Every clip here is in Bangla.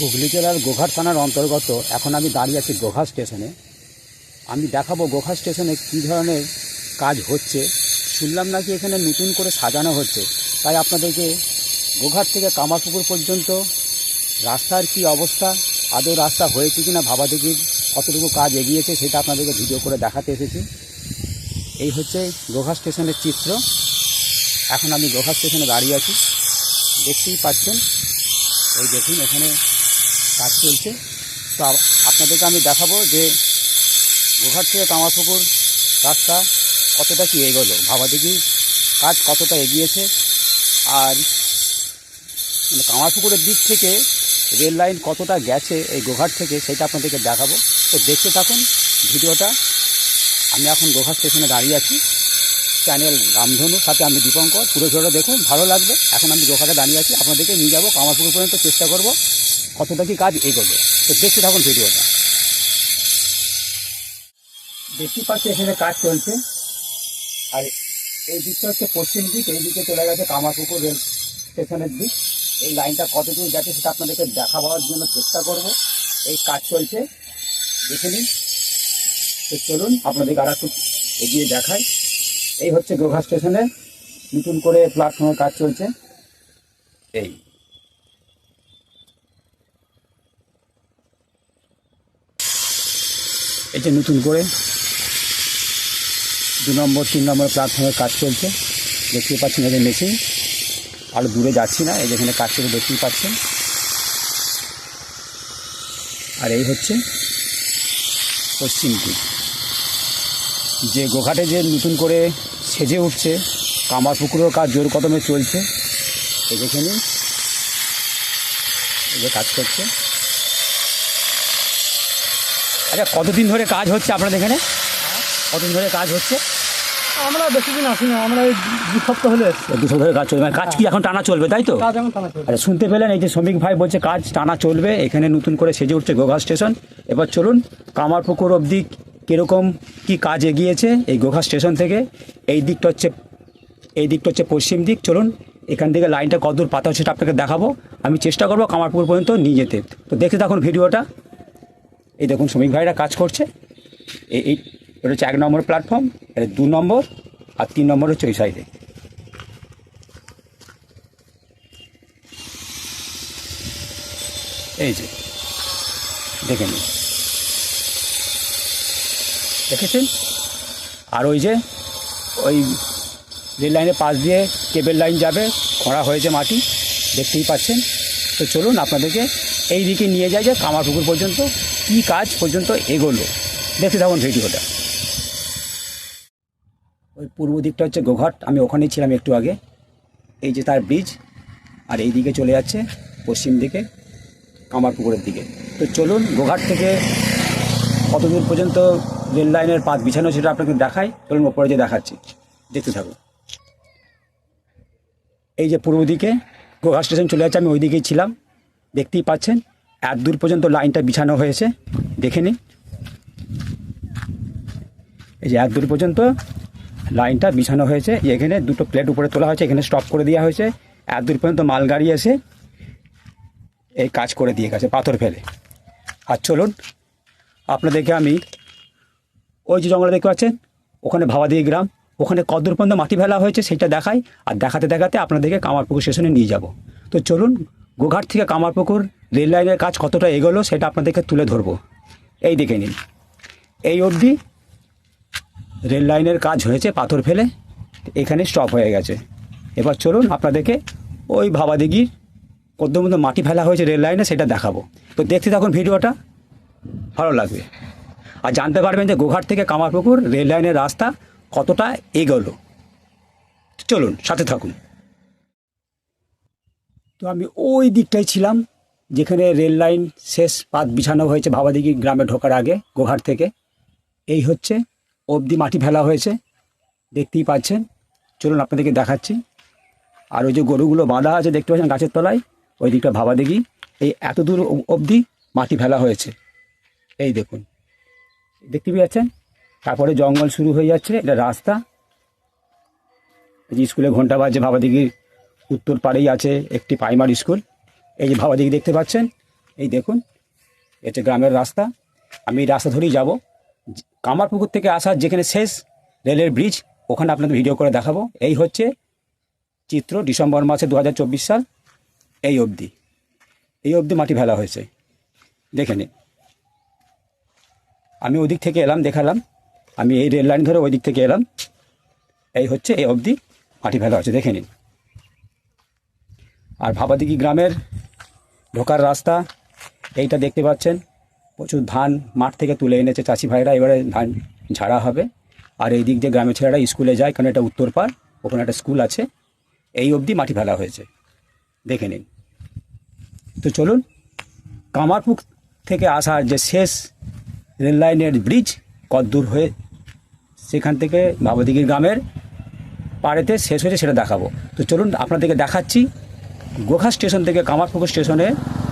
হুগলি জেলার গোঘাট থানার অন্তর্গত এখন আমি দাঁড়িয়ে আছি গোঘাট স্টেশনে। আমি দেখাবো গোঘাট স্টেশনে কী ধরনের কাজ হচ্ছে। শুনলাম নাকি এখানে নতুন করে সাজানো হচ্ছে। তাই আপনাদেরকে গোঘাট থেকে কামারপুকুর পর্যন্ত রাস্তার কি অবস্থা, আদৌ রাস্তা হয়েছে কি না ভাবা ভাবাদিঘির কতটুকু কাজ এগিয়েছে সেটা আপনাদেরকে ভিডিও করে দেখাতে এসেছি। এই হচ্ছে গোঘা স্টেশনের চিত্র। এখন আমি গোঘা স্টেশনে দাঁড়িয়ে আছি। দেখতেই পাচ্ছেন। এই দেখুন এখানে কাজ চলছে। তো আপনাদেরকে আমি দেখাবো যে গোঘাট থেকে কামারপুকুর রাস্তা কতটা কি এগোলো। ভাবাদিঘির কাজ কতটা এগিয়েছে। আর মানে কামারপুকুরের দিক থেকে রেল লাইন কতটা গেছে এই গোঘাট থেকে সেটা আপনাদেরকে দেখাবো। তো দেখতে থাকুন ভিডিওটা। আমি এখন গোঘাট স্টেশনে দাঁড়িয়ে আছি। চ্যানেল রামধনু, সাথে আমি দীপঙ্কর। পুরো ভিডিওটা দেখুন, ভালো লাগবে। এখন আমি গোঘাটে দাঁড়িয়ে আছি। আপনাদেরকে নিয়ে যাব। কামারপুকুর পর্যন্ত চেষ্টা করব। কতটা কি কাজ এগোবে? তো দেখতে থাকুন ভিডিওটা। দেখতে পাচ্ছি এখানে কাজ চলছে। আর এই দিকটা হচ্ছে পশ্চিম দিক এই দিকে চলে গেছে কামারপুকুর রেল স্টেশনের দিক। এই লাইনটা কতদূর গেছে সেটা আপনাদেরকে দেখাবার জন্য চেষ্টা করব। এই কাজ চলছে। দেখে নিন। তো চলুন আপনাদেরকে আর একটু এগিয়ে দেখাই। এই হচ্ছে গোঘা স্টেশনে নতুন করে প্ল্যাটফর্মের কাজ চলছে। এই। যে নতুন করে। দু নম্বর, তিন নম্বর প্ল্যাটফর্মের কাজ চলছে। দেখতেই পাচ্ছেন এদের মেশিন আরও দূরে যাচ্ছি না, এই যেখানে কাজ করে দেখতেই পাচ্ছেন। আর এই হচ্ছে পশ্চিম দিক। যে গোঘাটে যে নতুন করে সেজে উঠছে কামার পুকুরের কাজ জোর কদমে চলছে দেখে যে কাজ করছে। আচ্ছা কতদিন ধরে কাজ হচ্ছে আপনাদের এখানে? কতদিন ধরে কাজ হচ্ছে? আমরা বেশি দিন আসি না আমরা এই দু সপ্তাহ হলে এসছি। দুশো ধরে কাজ চলবে। মানে কাজ কি এখন টানা চলবে তাই তো? কাজ এখন টানা চলছে আচ্ছা শুনতে পেলেন এই যে শ্রমিক ভাই বলছে কাজ টানা চলবে এখানে নতুন করে সেজে উঠছে গোঘা স্টেশন। এবার চলুন কামারপুকুর অবধি কীরকম কি কাজ এগিয়েছে এই গোঘা স্টেশন থেকে? এই দিকটা হচ্ছে এই দিকটা হচ্ছে পশ্চিম দিক। চলুন এখান থেকে লাইনটা কতদূর পাতা হচ্ছে সেটা আপনাকে দেখাবো। আমি চেষ্টা করব কামারপুকুর পর্যন্ত নিয়ে যেতে। তো দেখতে থাকুন ভিডিওটা। এই দেখুন শ্রমিক ভাইরা কাজ করছে। এই এই, এটা হচ্ছে এক নম্বর প্ল্যাটফর্ম এটা দু নম্বর, আর তিন নম্বর হচ্ছে ওই সাইডে এই যে, দেখে নিন। দেখেছেন? আর ওই যে, ওই রেল লাইনের পাশ দিয়ে কেবল লাইন যাবে, খরা হয়েছে মাটি, দেখতেই পাচ্ছেন। তো চলুন আপনাদেরকে এই দিকে নিয়ে যাই যে কামারপুকুর পর্যন্ত। কী কাজ পর্যন্ত এগোলো? দেখতে থাকুন ভিডিওটা। ওই পূর্ব দিকটা হচ্ছে গোঘাট, আমি ওখানেই ছিলাম একটু আগে। এই যে তার ব্রিজ আর এই দিকে চলে যাচ্ছে পশ্চিম দিকে, কামারপুকুরের দিকে। তো চলুন, গোঘাট থেকে কত দূর পর্যন্ত রেল লাইনের পাত বিছানো সেটা আপনাকে দেখাই। চলুন ওপরে যে দেখাচ্ছি। দেখতে থাকুন। এই যে পূর্ব দিকে গোঘাট স্টেশন চলে যাচ্ছে, আমি ওই দিকেই ছিলাম। দেখতেই পাচ্ছেন এত দূর পর্যন্ত লাইনটা বিছানো হয়েছে। দেখে নিন। এই যে এত দূর পর্যন্ত লাইনটা বিছানো হয়েছে। এখানে দুটো প্লেট উপরে তোলা হয়েছে, এখানে স্টপ করে দেওয়া হয়েছে। এত দূর পর্যন্ত মালগাড়ি এসে এই কাজ করে দিয়ে গেছে, পাথর ফেলে। আর চলুন, আপনাদেরকে আমি ওই যে জঙ্গলে দেখতে পাচ্ছেন, ওখানে ভাবাদিঘি গ্রাম। ওখানে কতদূর পর্যন্ত মাটি ফেলা হয়েছে সেটা দেখাই। আর দেখাতে দেখাতে আপনাদেরকে কামারপুকুর স্টেশনে নিয়ে যাব। তো চলুন গোঘাট থেকে কামারপুকুর রেল লাইনের কাজ কতটা এগোলো সেটা আপনাদেরকে তুলে ধরবো। এই দেখে নিন। এই অবধি রেল লাইনের কাজ হয়েছে, পাথর ফেলে, এখানে স্টপ হয়ে গেছে। এবার চলুন আপনাদেরকে ওই ভাবাদিঘির কত মতো মাটি ফেলা হয়েছে রেল লাইনে, সেটা দেখাবো। তো দেখতে থাকুন ভিডিওটা, ভালো লাগবে। আর জানতে পারবেন যে গোঘাট থেকে কামারপুকুর রেল লাইনের রাস্তা কতটা এগোলো। চলুন, সাথে থাকুন। তো আমি ওই দিকটাই ছিলাম, যেখানে রেল লাইন শেষ পাত বিছানো হয়েছে ভাবাদিঘি গ্রামে ঢোকার আগে, গোঘাট থেকে। এই হচ্ছে, অবধি মাটি ফেলা হয়েছে, দেখতেই পাচ্ছেন। চলুন আপনাদেরকে দেখাচ্ছি। আর ওই যে গরুগুলো বাঁধা আছে, দেখতে পাচ্ছেন গাছের তলায়, ওই দিকটা ভাবা দেখি এই এত দূর অবধি মাটি ফেলা হয়েছে। এই দেখুন। দেখতে পাচ্ছেন তারপরে জঙ্গল শুরু হয়ে যাচ্ছে, এটা রাস্তা। স্কুলে ঘণ্টা বাজছে ভাবাদিঘির উত্তর পাড়েই আছে একটি প্রাইমারি স্কুল এই যে ভাবাদিঘি দেখতে পাচ্ছেন, এই দেখুন, এটা গ্রামের রাস্তা। আমি রাস্তা ধরেই যাব। কামারপুকুর থেকে আসা যেখানে শেষ রেলের ব্রিজ ওখানে আপনাদের ভিডিও করে দেখাবো। এই হচ্ছে চিত্র ডিসেম্বর মাসে দু হাজার চব্বিশ সাল, এই অবধি। এই অবধি মাটি ফেলা হয়েছে। দেখে নিন। আমি ওদিক থেকে এলাম, দেখালাম। আমি এই রেল লাইন ধরে ওই দিক থেকে এলাম। এই হচ্ছে এই অবধি মাটি ফেলা হয়েছে। দেখে নিন। আর ভাবাদিঘি গ্রামের? ঢোকার রাস্তা। এইটা দেখতে পাচ্ছেন। প্রচুর ধান মাঠ থেকে তুলে এনেছে চাষি ভাইরা। এবারে ধান ঝাড়া হবে। আর এই দিক দিয়ে গ্রামের ছেলেরা স্কুলে যায়, কারণ এটা উত্তর পাড়। ওখানে একটা স্কুল আছে। এই অবধি মাটি ফেলা হয়েছে। দেখে নিন। তো চলুন কামারপুক থেকে আসা যে শেষ রেল লাইনের ব্রিজ, কদ্দূর হয়ে সেখান থেকে ভাবদিঘির গ্রামের পাড়েতে শেষ হয়েছে, সেটা দেখাবো। তো চলুন, আপনাদেরকে দেখাচ্ছি গোখা স্টেশন থেকে কামারপুকুর স্টেশনে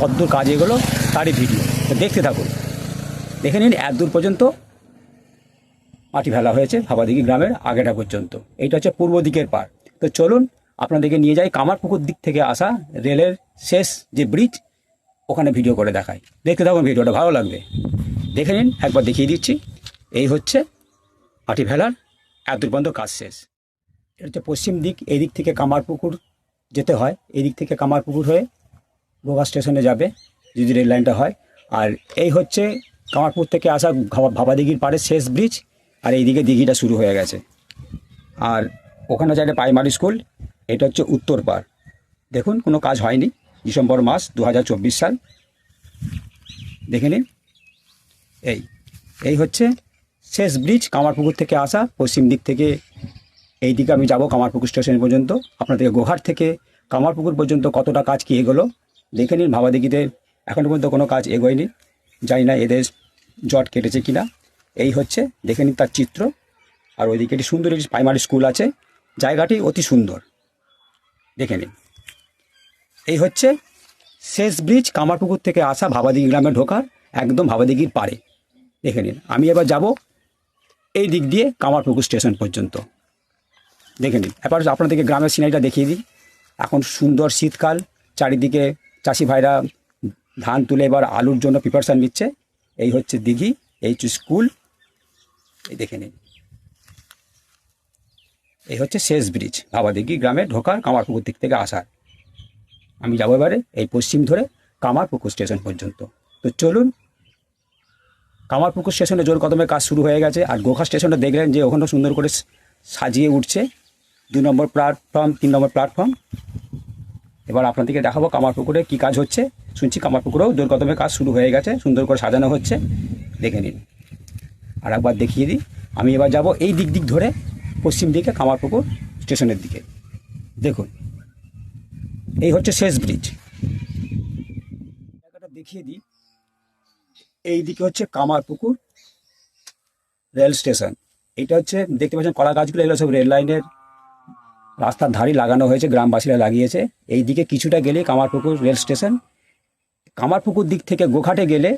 কতদূর কাজ এগোলো, তারই ভিডিও। তো দেখতে থাকুন। দেখে নিন, এত দূর পর্যন্ত মাটি ফেলা হয়েছে ভাবাদিঘি গ্রামের আগেটা পর্যন্ত। এইটা হচ্ছে পূর্ব দিকের পার তো চলুন, আপনাদেরকে নিয়ে যাই কামারপুকুর দিক থেকে আসা রেলের শেষ যে ব্রিজ, ওখানে ভিডিও করে দেখাই। দেখতে থাকুন ভিডিওটা, ভালো লাগবে। দেখে নিন, একবার দেখিয়ে দিচ্ছি। এই হচ্ছে মাটি ফেলার এতদূর পর্যন্ত কাজ শেষ। এটা হচ্ছে পশ্চিম দিক এই দিক থেকে কামারপুকুর যেতে হয় এই দিক থেকে কামারপুকুর হয়ে গোগা স্টেশনে যাবে, যদি রেল লাইনটা হয়। আর এই হচ্ছে কামারপুর থেকে আসা ভাবা- ভাবাদিঘির পাড়ে শেষ ব্রিজ আর এইদিকে দিঘিটা শুরু হয়ে গেছে। আর ওখানে আছে একটা প্রাইমারি স্কুল এটা হচ্ছে উত্তর পাড়। দেখুন, কোনো কাজ হয়নি, ডিসেম্বর মাস দু হাজার চব্বিশ সাল। দেখে নিন, এই এই হচ্ছে শেষ ব্রিজ কামারপুকুর থেকে আসা, পশ্চিম দিক থেকে এই দিকে আমি যাব কামারপুকুর স্টেশন পর্যন্ত। আপনাদেরকে গোহাট থেকে কামারপুকুর পর্যন্ত কতটা কাজ কি এগোলো দেখে নিন। ভাবাদিঘিতে এখনও পর্যন্ত কোনো কাজ এগোয়নি। জানি না এদের জট কেটেছে কিনা। এই হচ্ছে, দেখে নিন তার চিত্র। আর ওইদিকে একটি সুন্দর একটি প্রাইমারি স্কুল আছে। জায়গাটি অতি সুন্দর। দেখে নিন। এই হচ্ছে শেষ ব্রিজ কামারপুকুর থেকে আসা ভাবাদিঘি গ্রামে ঢোকার একদম ভাবাদিঘির পাড়ে। দেখে নিন। আমি এবার যাব এই দিক দিয়ে কামারপুকুর স্টেশন পর্যন্ত। দেখে নিন। এবার আপনাদেরকে গ্রামের সিনারিটা দেখিয়ে দিই। এখন সুন্দর শীতকাল, চারিদিকে চাষি ভাইরা ধান তুলে এবার আলুর জন্য প্রিপারেশান নিচ্ছে। এই হচ্ছে দিঘি, এই হচ্ছে স্কুল এই দেখে নিন। এই হচ্ছে শেষ ব্রিজ ভাবাদিঘি গ্রামে ঢোকার কামারপুকুর দিক থেকে আসার। আমি যাব এবারে এই পশ্চিম ধরে কামারপুকুর স্টেশন পর্যন্ত। তো চলুন, কামারপুকুর স্টেশনে জোর কদমে কাজ শুরু হয়ে গেছে। আর গোখা স্টেশনটা দেখলেন যে ওখানে সুন্দর করে সাজিয়ে উঠছে। দু নম্বর প্ল্যাটফর্ম তিন নম্বর প্ল্যাটফর্ম এবার আপনাদেরকে দেখাবো কামারপুকুরে কী কাজ হচ্ছে। শুনছি কামারপুকুরেও জোর কদমে কাজ শুরু হয়ে গেছে, সুন্দর করে সাজানো হচ্ছে। দেখে নিন। আর একবার দেখিয়ে দিই। আমি এবার যাব এই দিক দিক ধরে, পশ্চিম দিকে কামারপুকুর স্টেশনের দিকে। দেখুন, এই হচ্ছে শেষ ব্রিজ জায়গাটা দেখিয়ে দিই। এই দিকে হচ্ছে কামারপুকুর রেল স্টেশন। এটা হচ্ছে, দেখতে পাচ্ছেন, কলা গাছগুলো, এগুলো সব রেল লাইনের রাস্তার ধারে লাগানো হয়েছে, গ্রামবাসীরা লাগিয়েছে। এই দিকে কিছুটা গেলে কামারপুকুর রেল স্টেশন। কামারপুকুর দিক থেকে গোঘাটে গেলে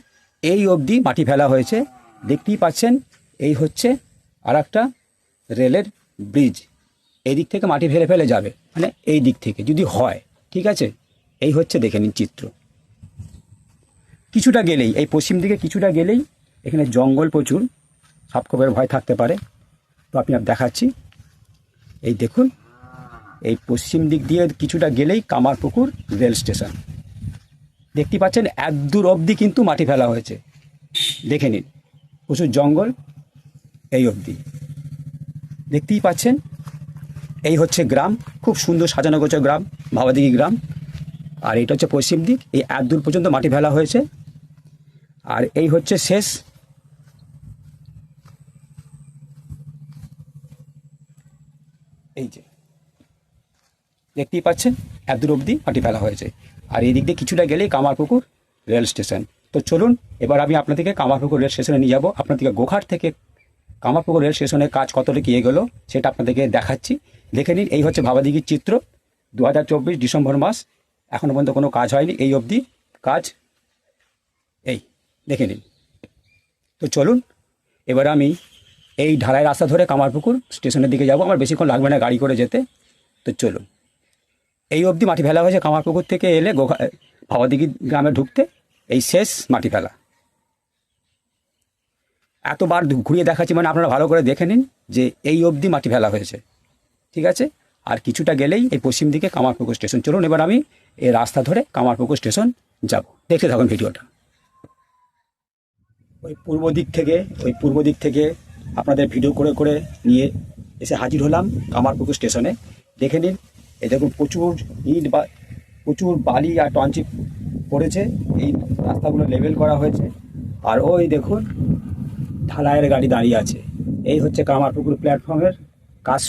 এই অবধি মাটি ফেলা হয়েছে। দেখতেই পাচ্ছেন, এই হচ্ছে আর একটা রেলের ব্রিজ। এই দিক থেকে মাটি ফেলে ফেলে যাবে মানে এই দিক থেকে যদি হয়, ঠিক আছে? এই হচ্ছে দেখে নিন চিত্র। কিছুটা গেলেই, এই পশ্চিম দিকে কিছুটা গেলেই এখানে জঙ্গল প্রচুর। সাপকোপের ভয় থাকতে পারে। তো আপনি দেখাচ্ছি। এই দেখুন এই পশ্চিম দিক দিয়ে কিছুটা গেলেই কামারপুকুর রেল স্টেশন। দেখতে পাচ্ছেন, এক দূর অবধি কিন্তু মাটি ফেলা হয়েছে। দেখে নিন, প্রচুর জঙ্গল এই অবধি। দেখতেই পাচ্ছেন, এই হচ্ছে গ্রাম, খুব সুন্দর সাজানো গোছ গ্রাম, ভাবাদিঘি গ্রাম। আর এটা হচ্ছে পশ্চিম দিক, এই এক দূর পর্যন্ত মাটি ফেলা হয়েছে। আর এই হচ্ছে শেষ এই যে। দেখতেই পাচ্ছেন, এত দূর অবধি মাটি ফেলা হয়েছে। আর এই দিক দিয়ে কিছুটা গেলেই কামারপুকুর রেল স্টেশন। তো চলুন, এবার আমি আপনাদেরকে কামারপুকুর রেল স্টেশনে নিয়ে যাব। আপনাদেরকে গোঘাট থেকে কামারপুকুর রেল স্টেশনের কাজ কতটা কি এগোলো, সেটা আপনাদেরকে দেখাচ্ছি। দেখে নিন, এই হচ্ছে ভাবাদিঘির চিত্র দু হাজার চব্বিশ ডিসেম্বর মাস। এখনও পর্যন্ত কোনো কাজ হয়নি, এই অবধি কাজ। এই, দেখে নিন। তো চলুন, এবার আমি এই ঢালাই রাস্তা ধরে কামারপুকুর স্টেশনের দিকে যাব। আমার বেশিক্ষণ লাগবে না গাড়ি করে যেতে। তো চলুন। এই অবধি মাটি ফেলা হয়েছে কামারপুকুর থেকে এলে গোঘা ভাবাদিঘি গ্রামে ঢুকতে এই শেষ মাটি ফেলা। এতবার ঘুরিয়ে দেখাচ্ছি মানে আপনারা ভালো করে দেখে নিন যে এই অবধি মাটি ফেলা হয়েছে। ঠিক আছে? আর কিছুটা গেলেই এই পশ্চিম দিকে কামারপুকুর স্টেশন। চলুন, এবার আমি এই রাস্তা ধরে কামারপুকুর স্টেশন যাব। দেখতে থাকুন ভিডিওটা। ওই পূর্ব দিক থেকে, ওই পূর্ব দিক থেকে আপনাদের ভিডিও করে করে নিয়ে এসে হাজির হলাম কামারপুকুর স্টেশনে। দেখে নিন এই দেখুন, প্রচুর ইট বা, প্রচুর বালি আর টনচিপ পড়েছে। এই রাস্তাগুলো লেভেল করা হয়েছে। আর ওই দেখুন, ঢালাইয়ের গাড়ি দাঁড়িয়ে আছে। এই হচ্ছে কামারপুকুর প্ল্যাটফর্মের কাজ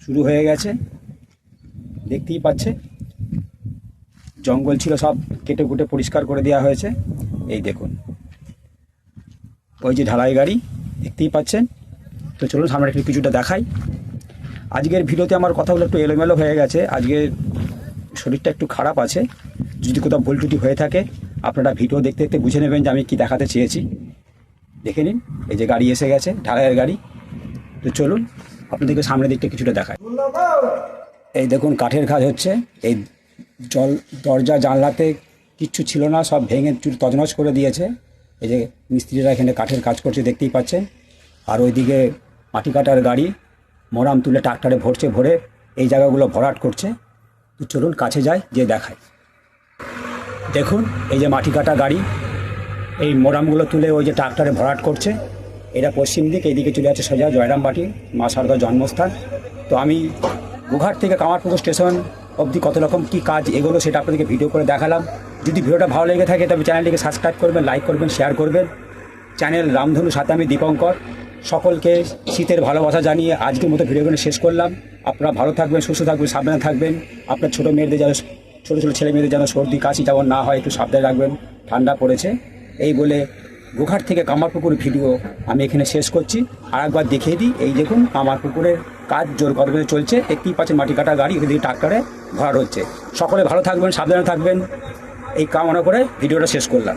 শুরু হয়ে গেছে। দেখতেই পাচ্ছে জঙ্গল ছিল, সব কেটে কুটে পরিষ্কার করে দেওয়া হয়েছে। এই দেখুন, ওই যে ঢালাই গাড়ি, দেখতেই পাচ্ছেন। তো চলুন, সামনে একটু কিছুটা দেখাই। আজকের ভিডিওতে আমার কথাগুলো একটু এলোমেলো হয়ে গেছে। আজকে শরীরটা একটু খারাপ আছে। যদি কোথাও ভুল টুটি হয়ে থাকে, আপনারা ভিডিও দেখতে দেখতে বুঝে নেবেন যে আমি কি দেখাতে চেয়েছি। দেখে নিন, এই যে গাড়ি এসে গেছে, ঢালাইয়ের গাড়ি। তো চলুন, আপনাদেরকে সামনের দিকটা কিছুটা দেখায় এই দেখুন, কাঠের কাজ হচ্ছে। এই জল, দরজা, জানলাতে কিচ্ছু ছিল না, সব ভেঙে চুর তজনজ করে দিয়েছে। এই যে মিস্ত্রিরা এখানে কাঠের কাজ করছে, দেখতেই পাচ্ছেন। আর ওইদিকে মাটি কাটার গাড়ি। মোরাম তুলে ট্রাক্টরে ভরছে, ভরে এই জায়গাগুলো ভরাট করছে। তো চলুন কাছে যাই যে দেখায় দেখুন, এই যে মাটি কাটা গাড়ি, এই মোরামগুলো তুলে ওই যে ট্রাক্টরে ভরাট করছে। এটা পশ্চিম দিক, এইদিকে চলে যাচ্ছে সোজা জয়রামবাটি, মা শারদার জন্মস্থান। তো আমি গুঘাট থেকে কামারপুকুর স্টেশন অবধি কত রকম কী কাজ এগুলো সেটা আপনাদেরকে ভিডিও করে দেখালাম। যদি ভিডিওটা ভালো লেগে থাকে, তবে চ্যানেলটিকে সাবস্ক্রাইব করবেন, লাইক করবেন, শেয়ার করবেন। চ্যানেল রামধনু সাথে আমি দীপঙ্কর। সকলকে শীতের ভালোবাসা জানিয়ে আজকের মতো ভিডিওগুলো শেষ করলাম। আপনারা ভালো থাকবেন, সুস্থ থাকবেন, সাবধানে থাকবেন। আপনার ছোটো মেয়েদের যেন, ছোটো ছোটো ছেলে মেয়েদের যেন সর্দি, কাশি যেমন না হয়, একটু সাবধানে রাখবেন। ঠান্ডা পড়েছে। এই বলে গোঘাট থেকে কামারপুকুর ভিডিও আমি এখানে শেষ করছি। আর একবার দেখিয়ে দিই, এই দেখুন কামারপুকুরের কাজ জোর কদমে চলছে। একটি পাচ্ছেন মাটি কাটা গাড়ি, ওদিকে ট্রাক্টরে ভরাট হচ্ছে সকলে ভালো থাকবেন, সাবধানে থাকবেন। এই কামনা করে ভিডিওটা শেষ করলাম।